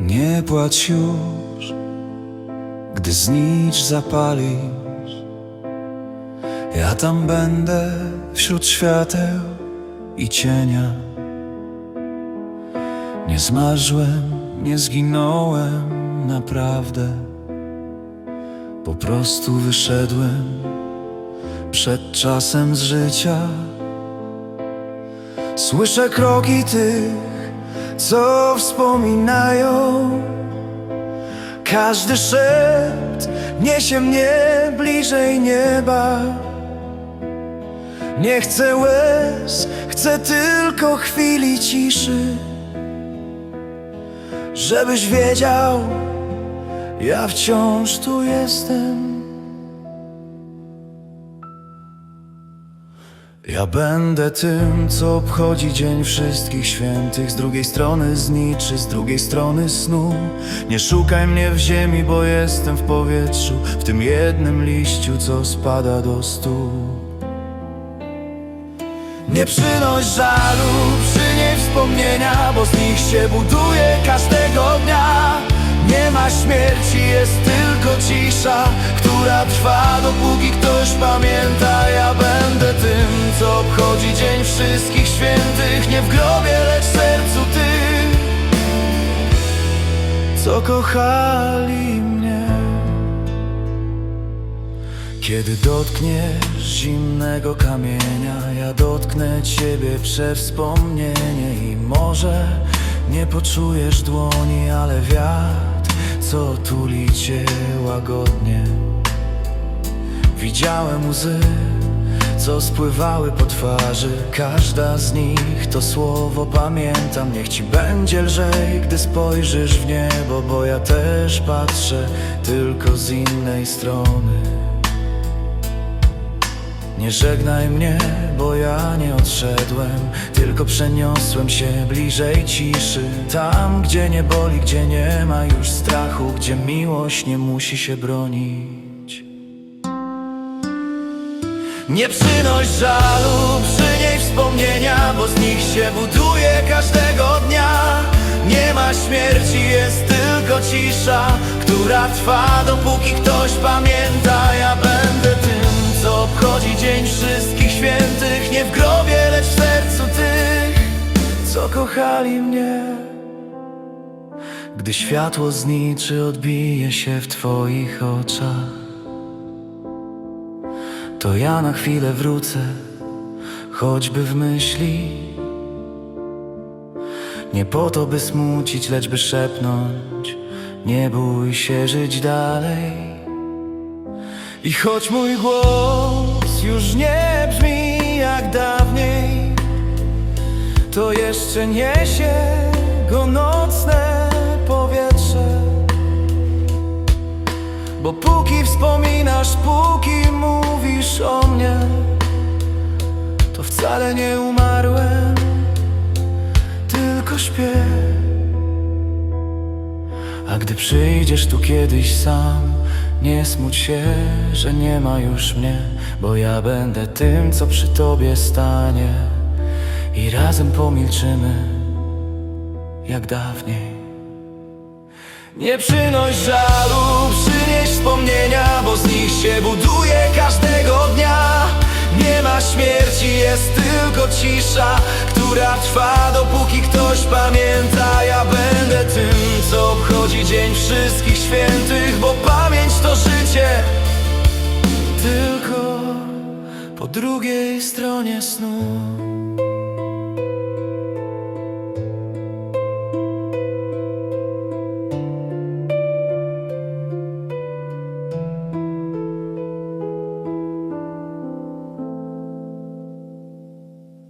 Nie płacz już, gdy znicz zapalisz. Ja tam będę wśród świateł i cienia. Nie zmarzłem, nie zginąłem naprawdę. Po prostu wyszedłem przed czasem z życia. Słyszę kroki tych, co wspominają. Każdy szept niesie mnie bliżej nieba. Nie chcę łez, chcę tylko chwili ciszy. Żebyś wiedział, ja wciąż tu jestem. Ja będę tym, co obchodzi Dzień Wszystkich Świętych. Z drugiej strony zniczy, z drugiej strony snu. Nie szukaj mnie w ziemi, bo jestem w powietrzu W tym jednym liściu, co spada do stóp Nie przynoś żalu, przynieś wspomnienia Bo z nich się buduje każdego dnia. Nie ma śmierci, jest tylko cisza Która trwa dopóki ktoś pamięta. Ja będę tym, co obchodzi Dzień Wszystkich Świętych. Nie w grobie, lecz w sercu tych Co kochali mnie. Kiedy dotkniesz zimnego kamienia, ja dotknę ciebie przez wspomnienie i może nie poczujesz dłoni, ale wiatr, co tuli cię łagodnie. Widziałem łzy, co spływały po twarzy, każda z nich to słowo pamiętam. Niech ci będzie lżej, gdy spojrzysz w niebo, bo ja też patrzę tylko z innej strony. Nie żegnaj mnie, bo ja nie odszedłem Tylko przeniosłem się bliżej ciszy. Tam, gdzie nie boli, gdzie nie ma już strachu Gdzie miłość nie musi się bronić. Nie przynoś żalu, przynieś wspomnienia Bo z nich się buduje każdego dnia. Nie ma śmierci, jest tylko cisza Która trwa dopóki ktoś pamięta. Ja obchodzi Dzień Wszystkich Świętych Nie w grobie, lecz w sercu tych Co kochali mnie. Gdy światło zniczy, odbije się w twoich oczach. To ja na chwilę wrócę Choćby w myśli. Nie po to, by smucić, lecz by szepnąć Nie bój się żyć dalej i choć mój głos już nie brzmi jak dawniej, to jeszcze niesie go nocne powietrze. Bo póki wspominasz, póki mówisz o mnie, to wcale nie umarłem, tylko śpię. A gdy przyjdziesz tu kiedyś sam, nie smuć się, że nie ma już mnie, bo ja będę tym, co przy tobie stanie i razem pomilczymy jak dawniej. Nie przynoś żalu, przynieś wspomnienia, bo z nich się buduje każdego dnia. Nie ma śmierci, jest tylko cisza, która trwa dopóki ktoś pamięta. Ja będę tym, co obchodzi Dzień Wszystkich Świętych, drugiej stronie snu.